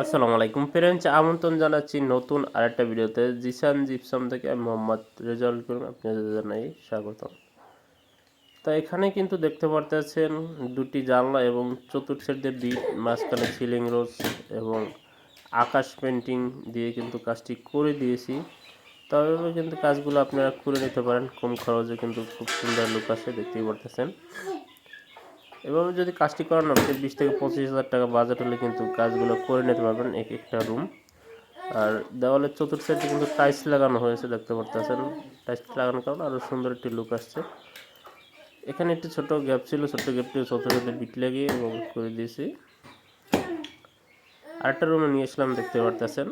আসসালামু আলাইকুম ফ্রেন্ডস, আমন্ত্রণ জানাচ্ছি নতুন আরেকটা ভিডিওতে। জিসান জিপসাম থেকে আমি মোহাম্মদ রেজাল্ট করুন আপনাদের জানাই স্বাগতম। তো এখানে কিন্তু দেখতে পারতেছেন দুটি জানলা এবং চতুর্থের দিয়ে বিট মাঝখানে সিলিং রোজ এবং আকাশ পেন্টিং দিয়ে কিন্তু কাজটি করে দিয়েছি। তবে কিন্তু কাজগুলো আপনারা করে নিতে পারেন। কম খরচে কিন্তু খুব সুন্দর লুক আসে, দেখতেই পারতেছেন। এভাবে যদি কাজটি করানো, আপনি বিশ থেকে পঁচিশ হাজার টাকা বাজেট হলে কিন্তু কাজগুলো করে নিতে পারবেন এক একটা রুম আর দেওয়ালের চতুর্থ সাইডে কিন্তু টাইলস লাগানো হয়েছে, দেখতে পারতেছেন। টাইলস লাগানোর কারণে আরও সুন্দর একটি লুক আসছে। এখানে একটি ছোট গ্যাপ ছিল ছোট্ট গ্যাপটি চতুর্থে বিট লাগিয়ে এবং করে দিয়েছি। আরেকটা রুমে নিয়ে এসলাম, দেখতে পারতেছেন।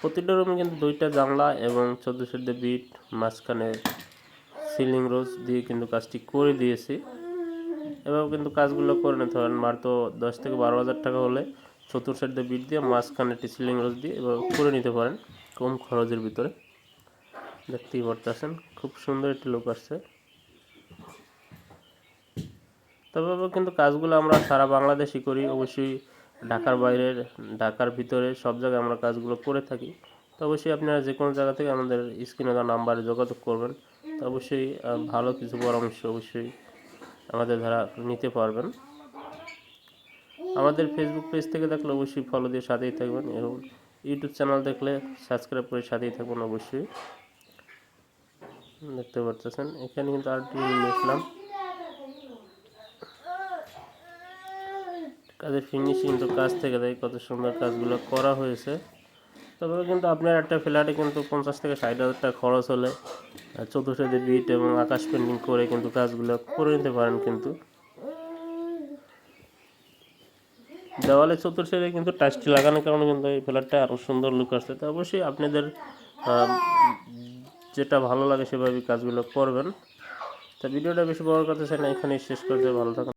প্রতিটা রুমে কিন্তু দুইটা জানলা এবং চোদ্দ সাইডে বিট, মাঝখানে সিলিং রোজ দিয়ে কিন্তু কাজটি করে দিয়েছি। এভাবে কিন্তু কাজগুলো করে নিতে পারেন তো দশ থেকে বারো হাজার টাকা হলে চতুর সাইড বিট দিয়ে মাঝখানে একটি সিলিং রোজ দিয়ে এভাবে করে নিতে পারেন কম খরচের ভিতরে। দেখতেই পারতেছেন, খুব সুন্দর একটি লোক আসছে। তবে কিন্তু কাজগুলো আমরা সারা বাংলাদেশই করি। অবশ্যই ঢাকার বাইরে ঢাকার ভিতরে সব জায়গায় আমরা কাজগুলো করে থাকি। তো অবশ্যই আপনারা যে কোনো জায়গা থেকে আমাদের স্ক্রিনে নাম্বারে যোগাযোগ করবেন। তো অবশ্যই ভালো কিছু পরামর্শ অবশ্যই আমাদের ধারা নিতে পারবেন। আমাদের ফেসবুক পেজ থেকে দেখলে অবশ্যই ফলো দিয়ে সাথেই থাকবেন এবং ইউটিউব চ্যানেল দেখলে সাবস্ক্রাইব করে সাথেই থাকবেন অবশ্যই। দেখতে পাচ্ছেন এখানে কিন্তু নিয়ে আসলাম কাজের ফিনিশিং তো কাজ থেকে দেয়, কত সুন্দর কাজগুলো করা হয়েছে। তবে কিন্তু আপনার একটা ফ্ল্যাটে কিন্তু পঞ্চাশ থেকে ষাট হাজার টাকা খরচ হলে চতুর্থে বিট এবং আকাশ পেন্টিং করে কিন্তু কাজগুলো করে নিতে পারেন কিন্তু। দেওয়ালে চতুর্থে কিন্তু টাচটি লাগানোর কারণে কিন্তু এই ফ্ল্যাটটা আরও সুন্দর লুক আসছে। তো অবশ্যই আপনাদের যেটা ভালো লাগে সেভাবেই কাজগুলো করবেন। তা ভিডিওটা বেশি বড় কথা চাই না, এখানেই শেষ করতে ভালো থাকুন।